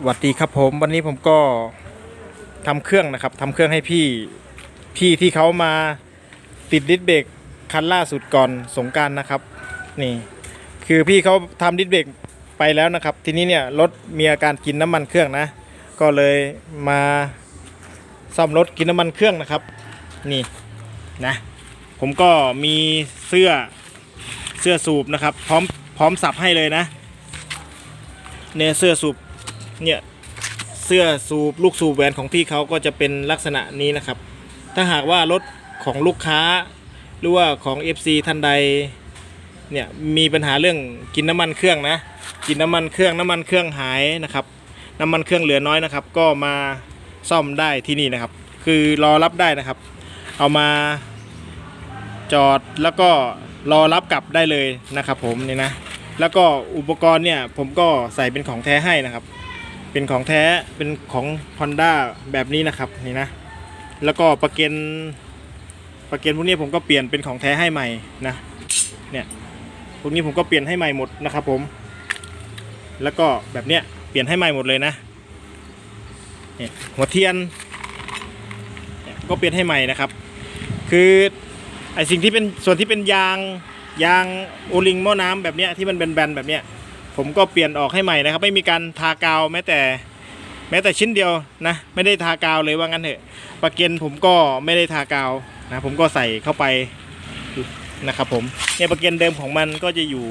สวัสดีครับผมวันนี้ผมก็ทำเครื่องนะครับทำเครื่องให้พี่พี่ที่เขามาติดดิสเบรกคันล่าสุดก่อนสงการนะครับ นี่ คือพี่เขาทำดิสเบรกไปแล้วนะครับ ทีนี้เนี่ยรถมีอาการกินน้ำมันเครื่องนะ ก็เลยมาซ่อมรถกินน้ำมันเครื่องนะครับ นี่นะ ผมก็มีเสื้อเสื้อสูบนะครับ พร้อมพร้อมสับให้เลยนะเนเสื้อสูบ เนี่ยเสื้อสูบลูกสูบแหวนของพี่เขาก็จะเป็นลักษณะนี้นะครับ ถ้าหากว่ารถของลูกค้า หรือว่าของ FC ท่านใดเนี่ยมีปัญหาเรื่องกินน้ำมันเครื่องนะ กินน้ำมันเครื่องน้ำมันเครื่องหายนะครับ น้ำมันเครื่องเหลือน้อยนะครับ ก็มาซ่อมได้ที่นี่นะครับ คือรอรับได้นะครับ เอามาจอดแล้วก็รอรับกลับได้เลยนะครับ ผมนี่นะแล้วก็อุปกรณ์เนี่ยผมก็ใส่เป็นของแท้ให้นะครับ เป็นของแท้เป็นของ Honda แบบนี้นะครับนี่นะ แล้วก็ประเกันประเกันพวกนี้ผมก็เปลี่ยนเป็นของแท้ให้ใหม่นะเนี่ยพวกนี้ผมก็เปลี่ยนให้ใหม่หมดนะครับผม แล้วก็แบบเนี้ยเปลี่ยนให้ใหม่หมดเลยนะเนี่ยหัวเทียนก็เปลี่ยนให้ใหม่นะครับ คือไอสิ่งที่เป็นส่วนที่เป็นยางยางโอลิงหม้อน้ำแบบเนี้ยที่มันแบนๆแบบเนี้ย ผมก็เปลี่ยนออกให้ใหม่นะครับ ไม่มีการทากาวแม้แต่แม้แต่ชิ้นเดียวนะ ไม่ได้ทากาวเลยว่างั้นเถอะปลาเกนผมก็ไม่ได้ทากาวนะผมก็ใส่เข้าไปนะครับผมเนี่ยปลาเกนเดิมของมันก็จะอยู่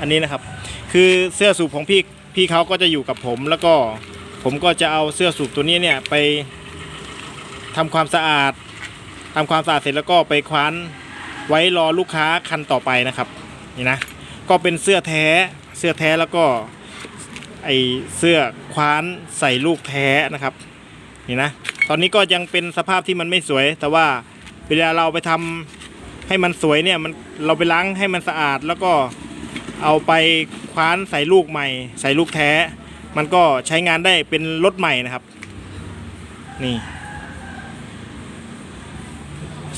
อันนี้นะครับ คือเสื้อสูบของพี่พี่เขาก็จะอยู่กับผม แล้วก็ผมก็จะเอาเสื้อสูบตัวนี้เนี่ยไปทำความสะอาดทำความสะอาดเสร็จแล้วก็ไปคว้านไว้รอลูกค้าคันต่อไปนะครับนี่นะก็เป็นเสื้อแท้ เสื้อแท้แล้วก็ไอเสื้อคว้านใส่ลูกแท้นะครับนี่นะตอนนี้ก็ยังเป็นสภาพที่มันไม่สวย แต่ว่าเวลาเราไปทำให้มันสวยเนี่ยมันเราไปล้างให้มันสะอาด แล้วก็เอาไปคว้านใส่ลูกใหม่ ใส่ลูกแท้ มันก็ใช้งานได้เป็นรถใหม่นะครับ นี่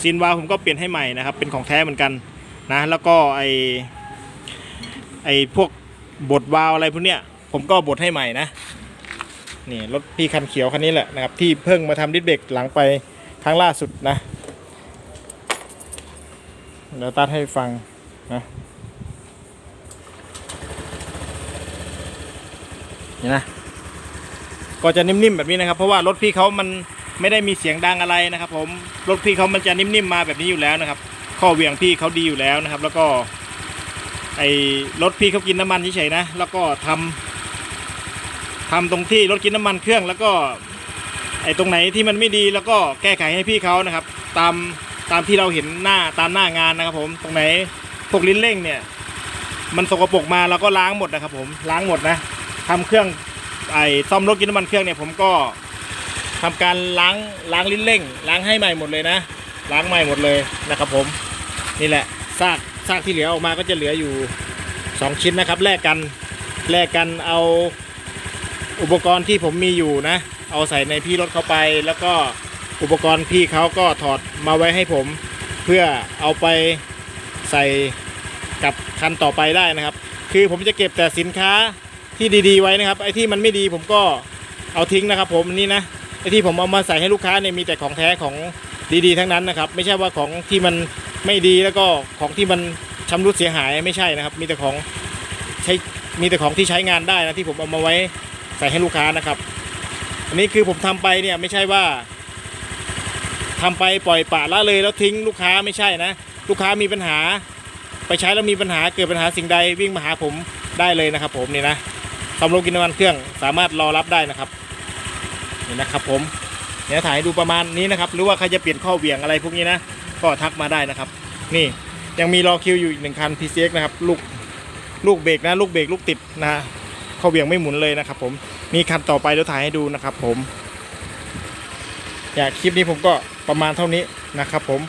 ซีนวาผมก็เปลี่ยนให้ใหม่นะครับ เป็นของแท้เหมือนกันนะ แล้วก็ไอไอพวก บดวาล์วอะไรพวกเนี้ยผมก็บดให้ใหม่นะนี่รถพี่คันเขียวคันนี้แหละนะครับ ที่เพิ่งมาทำดิสเบรกหลังไปครั้งล่าสุดนะเดี๋ยวตัดให้ฟังนะนี่นะก็จะนิ่มๆแบบนี้นะครับ เพราะว่ารถพี่เขามันไม่ได้มีเสียงดังอะไรนะครับ ผมรถพี่เขามันจะนิ่มๆมาแบบนี้อยู่แล้วนะครับ ข้อเวียงพี่เขาดีอยู่แล้วนะครับ แล้วก็ ไอ้รถพี่เขากินน้ำมันเฉยๆนะ แล้วก็ทำทำตรงที่รถกินน้ำมันเครื่องแล้วก็ ไอ้ตรงไหนที่มันไม่ดีแล้วก็แก้ไขให้พี่เขานะครับ ตามตามที่เราเห็นหน้าตามหน้างานนะครับ ผมตรงไหนพวกลิ้นเร่งเนี่ย มันสกปรกมาเราก็ล้างหมดนะครับ ผมล้างหมดนะทำเครื่องไอ้ซ่อมรถกินน้ำมันเครื่องเนี่ยผมก็ทำการล้างล้างลิ้นเร่ง ล้างให้ใหม่หมดเลยนะ ล้างใหม่หมดเลยนะครับ ผมนี่แหละซาก ซากที่เหลือออกมาก็จะเหลืออยู่ 2 ชิ้นนะครับแลกกันแลกกันเอาอุปกรณ์ที่ผมมีอยู่นะ เอาใส่ในพี่รถเข้าไป แล้วก็อุปกรณ์พี่เขาก็ถอดมาไว้ให้ผม เพื่อเอาไปใส่กับคันต่อไปได้นะครับ คือผมจะเก็บแต่สินค้าที่ดีๆไว้นะครับไอ้ที่มันไม่ดีผมก็เอาทิ้งนะครับ ผมนี่นะไอ้ที่ผมเอามาใส่ให้ลูกค้าเนี่ยมีแต่ของแท้ของดีๆ ทั้งนั้นนะครับ ไม่ใช่ว่าของที่มัน ไม่ดีแล้วก็ของที่มันชำรุดเสียหายไม่ใช่นะครับ มีแต่ของใช้มีแต่ของที่ใช้งานได้นะที่ผมเอามาไว้ใส่ให้ลูกค้านะครับ อันนี้คือผมทำไปเนี่ยไม่ใช่ว่าทำไปปล่อยปะละเลยแล้วทิ้งลูกค้าไม่ใช่นะ ลูกค้ามีปัญหา ไปใช้แล้วมีปัญหาเกิดปัญหาสิ่งใดวิ่งมาหาผมได้เลยนะครับ ผมนี่นะทำโรงกินน้ำมันเครื่องสามารถรอรับได้นะครับนี่นะครับผมเดี๋ยวถ่ายดูประมาณนี้นะครับ หรือว่าใครจะเปลี่ยนข้อเหวี่ยงอะไรพวกนี้นะ ก็ทักมาได้นะครับ นี่ยังมีรอคิวอยู่อีกหนึ่งคัน PCX นะครับลูกลูกเบรกนะลูกเบรกลูกติดนะข้อเบี่ยงไม่หมุนเลยนะครับ ผมมีคันต่อไปเดี๋ยวถ่ายให้ดูนะครับ ผม อยากคลิปนี้ผมก็ประมาณเท่านี้นะครับ ผม